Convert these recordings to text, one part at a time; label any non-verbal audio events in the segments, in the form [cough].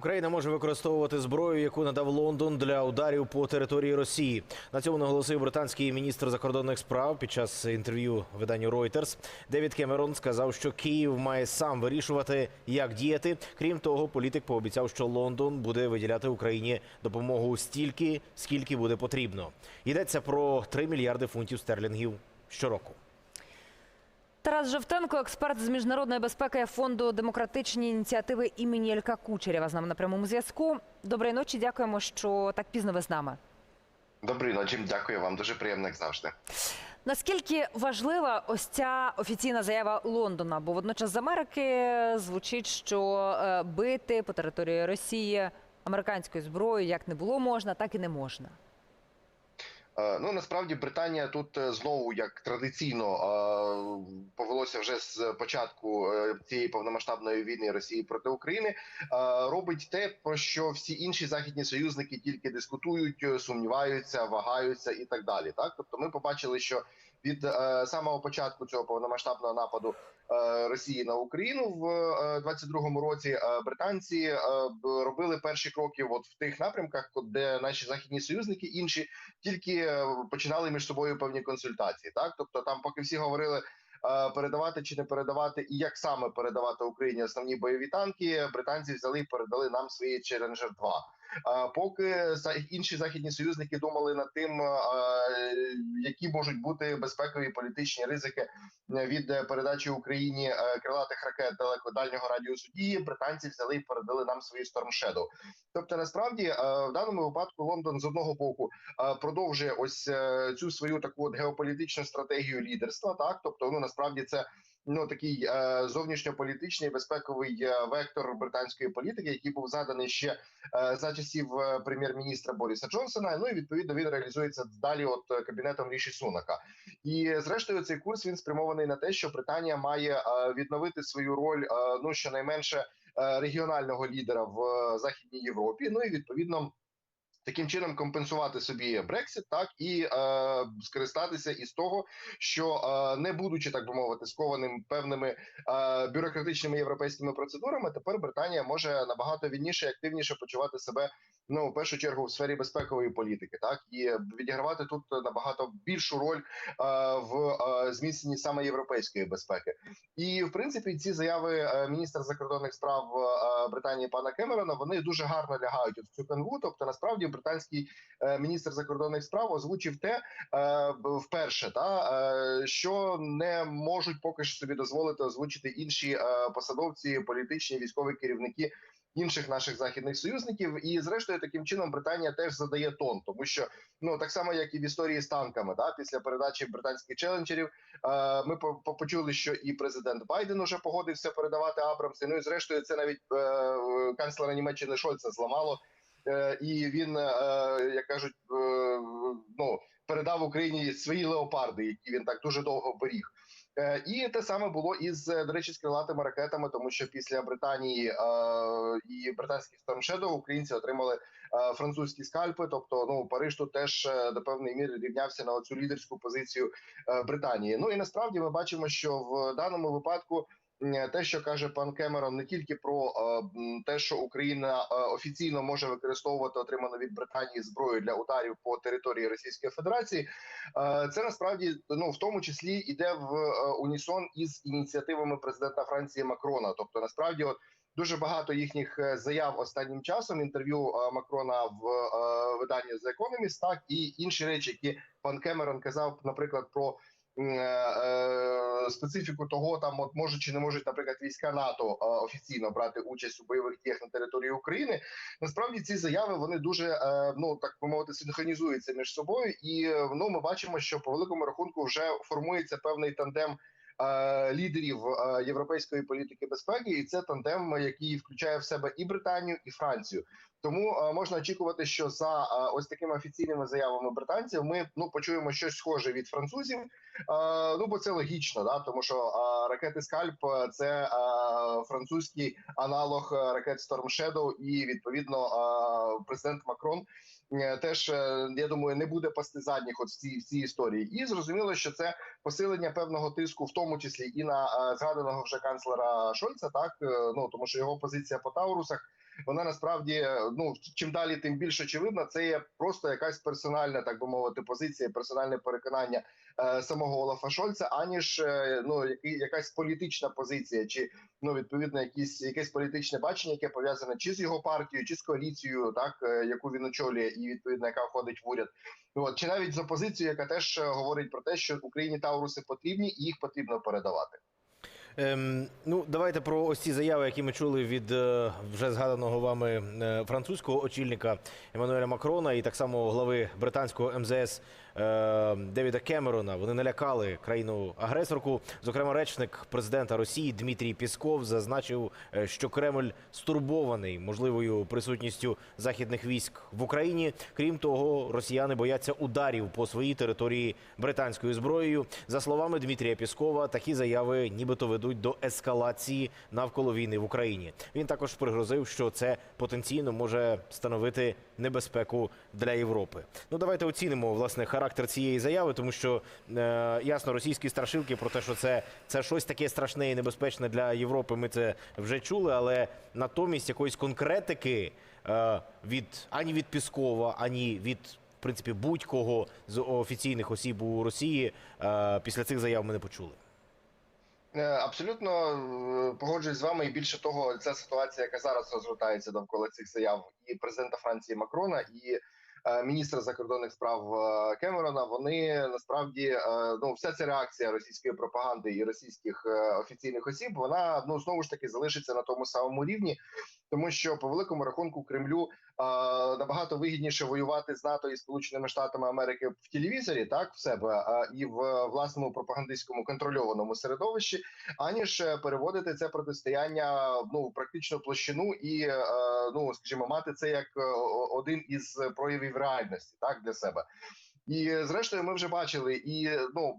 Україна може використовувати зброю, яку надав Лондон для ударів по території Росії. На цьому наголосив британський міністр закордонних справ під час інтерв'ю виданню Reuters. Девід Кемерон сказав, що Київ має сам вирішувати, як діяти. Крім того, політик пообіцяв, що Лондон буде виділяти Україні допомогу стільки, скільки буде потрібно. Йдеться про 3 мільярди фунтів стерлінгів щороку. Тарас Жовтенко, експерт з міжнародної безпеки фонду демократичні ініціативи імені Ілька Кучерєва з нами на прямому зв'язку. Доброї ночі, дякуємо, що так пізно ви з нами. Доброї ночі, дякую вам. Дуже приємно, як завжди. Наскільки важлива ось ця офіційна заява Лондона? Бо водночас з Америки звучить, що е, бити по території Росії американською зброєю як не було можна, так і не можна. Е, Ну насправді Британія тут е, знову як традиційно е, повелося вже з початку цієї повномасштабної війни Росії проти України. Робить те, про що всі інші західні союзники тільки дискутують, сумніваються, вагаються і так далі. Так, тобто, ми побачили, що від е, самого початку цього повномасштабного нападу е, Росії на Україну в е, 22-му році е, британці е, робили перші кроки, от в тих напрямках, де наші західні союзники інші тільки е, починали між собою певні консультації. Так, тобто, там, поки всі говорили. е, Передавати чи не передавати, і як саме передавати Україні основні бойові танки, британці взяли і передали нам свої Challenger 2 Поки інші західні союзники думали над тим, які можуть бути безпекові політичні ризики від е, передачі Україні е, крилатих ракет далекодальнього радіусу дії, британці взяли і передали нам свої Shadow. Тобто, насправді, е, в даному випадку Лондон з одного боку е, продовжує ось е, цю свою таку от геополітичну стратегію лідерства. Так, тобто, ну насправді це. Ну такий е, зовнішньополітичний безпековий е, вектор британської політики, який був заданий ще е, за часів е, прем'єр-міністра Боріса Джонсона. Ну і відповідно він реалізується далі, от кабінетом Ріші Сунака. І зрештою, цей курс він спрямований на те, що Британія має е, відновити свою роль, е, ну щонайменше е, регіонального лідера в е, західній Європі. Ну і відповідно. Таким чином компенсувати собі Брексит, так і е, скористатися із того, що е, не будучи так би мовити, скованим певними е, бюрократичними європейськими процедурами, тепер Британія може набагато вільніше і активніше почувати себе ну в першу чергу в сфері безпекової політики, так і відігравати тут набагато більшу роль е, в е, зміцненні саме європейської безпеки. І в принципі ці заяви е, міністра закордонних справ е, Британії пана Кемерона вони дуже гарно лягають в цю канву. Тобто, насправді, британський е, міністр закордонних справ озвучив те е, вперше, та е, що не можуть поки що собі дозволити озвучити інші посадовці, політичні військові керівники. Інших наших західних союзників, і зрештою таким чином Британія теж задає тон, тому що ну так само як і в історії з танками, да після передачі британських челенджерів, Е, Ми по- по- почули, що і президент Байден уже погодився передавати Абрамси. Ну і зрештою, це навіть е, канцлера Німеччини Шольца зламало. Е, І він, е, як кажуть, е, ну передав Україні свої леопарди, які він так дуже довго беріг. І те саме було із до речі з крилатими ракетами, тому що після Британії е, і британських Shadow українці отримали е, французькі скальпи. Тобто, ну Париж тут теж до певної міри рівнявся на цю лідерську позицію Британії. Ну і насправді ми бачимо, що в даному випадку. М, Те, що каже пан Кемерон, не тільки про е, те, що Україна е, офіційно може використовувати отриману від Британії зброю для ударів по території Російської Федерації, е, це насправді ну в тому числі йде в е, унісон із ініціативами президента Франції Макрона. Тобто, насправді, от дуже багато їхніх е, заяв останнім часом. Інтерв'ю е, Макрона в е, виданні The Economist, так і інші речі, які пан Кемерон казав, наприклад, про е, е, специфіку того, там от можуть чи не можуть, наприклад, війська НАТО е, офіційно брати участь у бойових діях на території України. Насправді ці заяви вони дуже е, ну так би мовити синхронізуються між собою, і е, ну ми бачимо, що по великому рахунку вже формується певний тандем. е, Лідерів е, європейської політики безпеки, і це тандем, який включає в себе і Британію, і Францію. Тому е, можна очікувати, що за е, ось такими офіційними заявами британців ми ну почуємо щось схоже від французів. Е, ну бо це логічно, да тому що ракети Скальп це французький аналог ракет Storm Shadow, і відповідно президент Макрон. Теж я думаю, не буде пасти задніх от в цій в цій історії, і зрозуміло, що це посилення певного тиску, в тому числі і на згаданого вже канцлера Шольца, так ну тому що його позиція по Таурусах вона насправді е, ну чим далі, тим більш очевидна. Це є просто якась персональна, так би мовити, позиція, персональне переконання е, самого Олафа Шольца, аніж е, ну якась політична позиція, чи ну відповідно якісь якесь політичне бачення, яке пов'язане чи з його партією, чи з коаліцією, так е, яку він очолює, і відповідно яка входить в уряд. От чи навіть з опозицією, яка теж е, говорить про те, що Україні Тауруси потрібні, і їх потрібно передавати. Ем, ну, давайте про ось ці заяви, які ми чули від е, вже згаданого вами е, французького очільника Еммануеля Макрона і так само глави британського МЗС Девіда Кемерона. Вони налякали країну-агресорку. Зокрема, речник президента Росії Дмитрій Пісков зазначив, е, що Кремль стурбований можливою присутністю західних військ в Україні. Крім того, росіяни бояться ударів по своїй території британською зброєю. За словами Дмитрія Піскова, такі заяви нібито ведуть до ескалації навколо війни в Україні. Він також пригрозив, що це потенційно може становити небезпеку для Європи. Ну давайте оцінимо власне характер цієї заяви, тому що е, ясно, російські страшилки про те, що це, це щось таке страшне і небезпечне для Європи. Ми це вже чули, але натомість якоїсь конкретики е, від ані від Піскова, ані від. В принципі, будь-кого з офіційних осіб у Росії е, після цих заяв ми не почули. Е, Абсолютно е, погоджуюсь з вами, і більше того, ця ситуація, яка зараз розгортається довкола цих заяв і президента Франції Макрона, і міністра закордонних справ е, Кемерона, вони насправді е, ну вся ця реакція російської пропаганди і російських е, офіційних осіб, вона ну знову ж таки залишиться на тому самому рівні, тому що по великому рахунку Кремлю е, набагато вигідніше воювати з НАТО і Сполученими Штатами Америки в телевізорі, так в себе е, і в власному пропагандистському контрольованому середовищі, аніж е, переводити це протистояння ну в площину і е, ну скажімо, мати це як е, один із проявів реальності, так для себе. І зрештою, ми вже бачили, і ну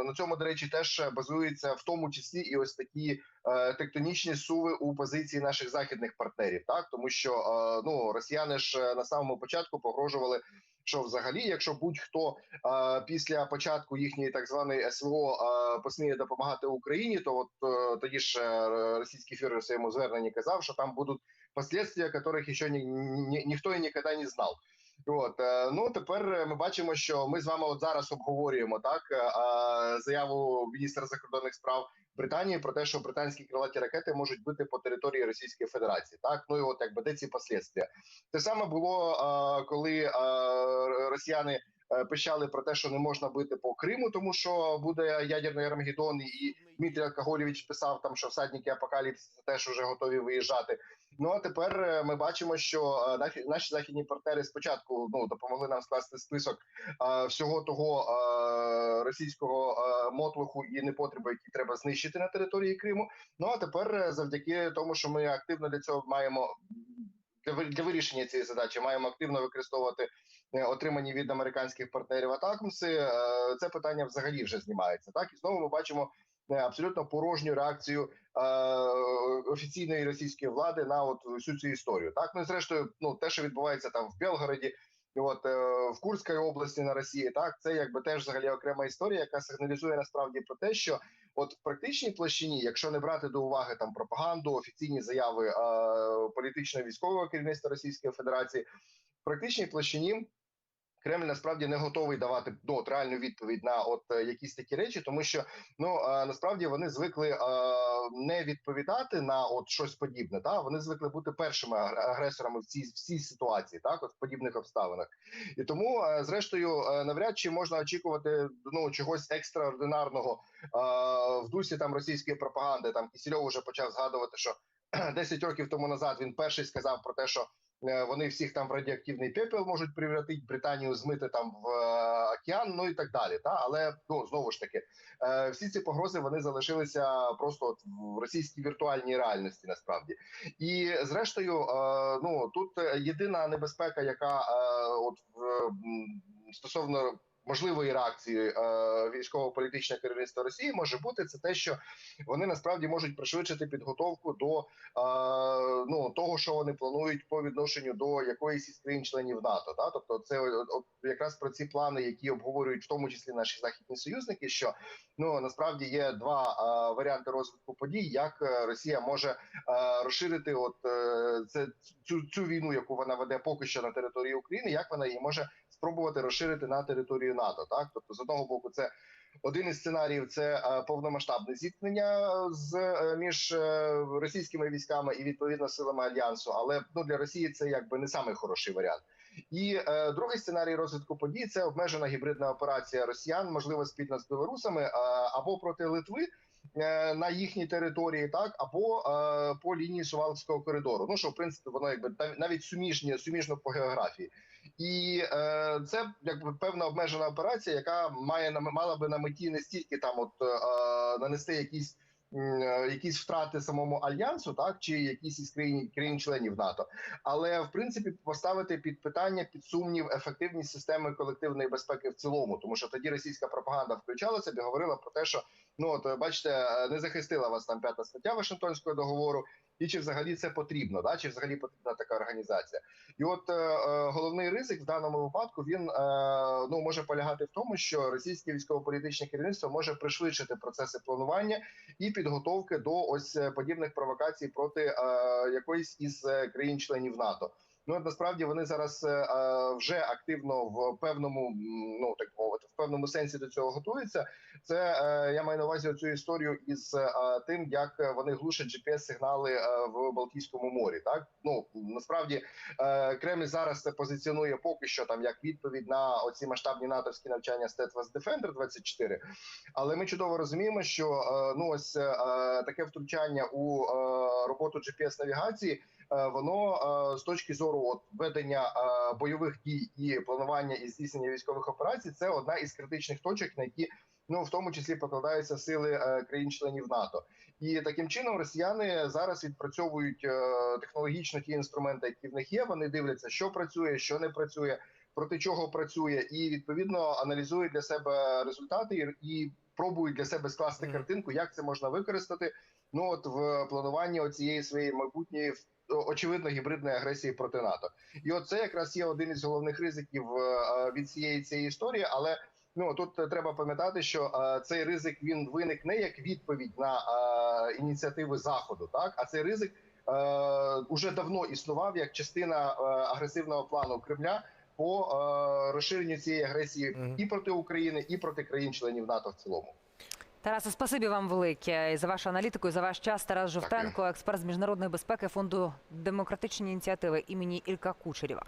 е, на цьому до речі, теж базується в тому числі і ось такі е, тектонічні суви у позиції наших західних партнерів, так тому що е, ну росіяни ж е, на самому початку погрожували. Що взагалі, якщо будь-хто е, після початку їхньої так званої СВО е, посміє допомагати Україні, то от е, тоді ж е, російський фюрер в своєму зверненні казав, що там будуть последствия, яких ще ні, ні, ніхто і ніколи не знав. От е, ну тепер ми бачимо, що ми з вами от зараз обговорюємо так е, заяву міністра закордонних справ Британії про те, що британські крилаті ракети можуть бити по території Російської Федерації. Так ну і от якби де ці послідстві. Те саме було е, коли росіяни. Е, Пищали про те, що не можна бити по Криму, тому що буде ядерний Армагеддон, і Дмитрій Алкоголєвич писав там, що всадники апокаліпсису теж вже готові виїжджати. Ну а тепер е, ми бачимо, що е, наші, західні партнери спочатку ну допомогли нам скласти список всього того російського мотлуху і непотребу, які треба знищити на території Криму. Ну а тепер, завдяки тому, що ми активно для цього маємо для, ви- для вирішення цієї задачі, маємо активно використовувати е, отримані від американських партнерів атакмси. е, Це питання взагалі вже знімається. Так і знову ми бачимо. е, Абсолютно порожню реакцію офіційної російської влади на от всю цю історію. Так ну і зрештою, ну те, що відбувається там в Белгороді, от в Курській області на Росії, так це якби теж взагалі окрема історія, яка сигналізує насправді про те, що от в практичній площині, якщо не брати до уваги там пропаганду, офіційні заяви е, політично-військового керівництва Російської Федерації, в практичній площині. Кремль насправді не готовий давати ну, от, реальну відповідь на от е, якісь такі речі, тому що ну е, насправді вони звикли е, не відповідати на от щось подібне. Та вони звикли бути першими агр- агресорами в цій в цій ситуації, так от в подібних обставинах. І тому, зрештою, навряд чи можна очікувати ну чогось екстраординарного в дусі там російської пропаганди. Там Кісільов вже почав згадувати, що [clears throat] 10 років тому назад він перший сказав про те, що вони всіх там в радіоактивний пепел можуть превратити, Британію змити там в е, океан, ну і так далі. Та але ну знову ж таки, е, всі ці погрози вони залишилися просто от в російській віртуальній реальності, насправді. І зрештою, е, ну тут е, єдина небезпека, яка е, от стосовно можливої реакції е, військово-політичного керівництва Росії може бути це те, що вони насправді можуть пришвидшити підготовку до е, ну того, що вони планують по відношенню до якоїсь із країн-членів НАТО. Да? Тобто, це от, от якраз про ці плани, які обговорюють в тому числі наші західні союзники. Що ну насправді є два е, варіанти розвитку подій, як е, Росія може е, розширити от е, це цю цю війну, яку вона веде поки що на території України, як вона її може спробувати розширити на територію НАТО. Так, тобто, з одного боку, це один із сценаріїв це е, повномасштабне зіткнення з е, між е, російськими військами і відповідно силами альянсу. Але ну для Росії це якби не самий хороший варіант. І е, другий сценарій розвитку подій це обмежена гібридна операція Росіян, можливо, спільно з білорусами або проти Литви. На їхній території, так або е, по лінії Сувалського коридору. Ну що в принципі воно якби навіть суміжні суміжно по географії, і е, це якби певна обмежена операція, яка має мала би на меті не стільки там, от е, нанести якісь. е, Якісь втрати самому альянсу, так чи якісь із країн країн-членів НАТО, але в принципі поставити під питання під сумнів ефективність системи колективної безпеки в цілому, тому що тоді російська пропаганда включала себе, говорила про те, що ну от бачите, е, не захистила вас там п'ята стаття Вашингтонського договору, і чи взагалі це потрібно, да чи взагалі потрібна така організація? І от е, е, головний ризик в даному випадку він е, ну може полягати в тому, що російське військово-політичне керівництво може пришвидшити процеси планування і підготовки до ось е, подібних провокацій проти е, якоїсь із е, країн-членів НАТО. Ну насправді вони зараз е, е, вже активно в певному, ну так мовити, в певному сенсі до цього готуються. Це е, я маю на увазі цю історію із е, тим, як вони глушать gps сигнали е, в Балтійському морі. Так ну насправді е, Кремль зараз це позиціонує поки що там як відповідь на оці масштабні натовські навчання Steadfast Defender 24 Але ми чудово розуміємо, що е, ну ось е, таке втручання у е, роботу gps навігації. Е, Воно е, з точки зору от ведення е, бойових дій і планування і здійснення військових операцій, це одна із критичних точок, на які ну в тому числі покладаються сили країн-членів НАТО. І таким чином росіяни зараз відпрацьовують технологічно ті інструменти, які в них є. Вони дивляться, що працює, що не працює, проти чого працює, і відповідно аналізують для себе результати і пробують для себе скласти картинку, як це можна використати. Ну от в плануванні оцієї своєї майбутньої очевидно гібридної агресії проти НАТО. І от це якраз є один із головних ризиків е, від цієї цієї історії, але. Ну тут е, треба пам'ятати, що е, цей ризик він виник не як відповідь на е, ініціативи заходу, так а цей ризик е, уже давно існував як частина е, агресивного плану Кремля по е, розширенню цієї агресії і проти України, і проти країн-членів НАТО в цілому. Тарасе, спасибі вам велике і за вашу аналітику, і за ваш час. Тарас Жовтенко, експерт з міжнародної безпеки фонду демократичні ініціативи імені Ілька Кучерєва.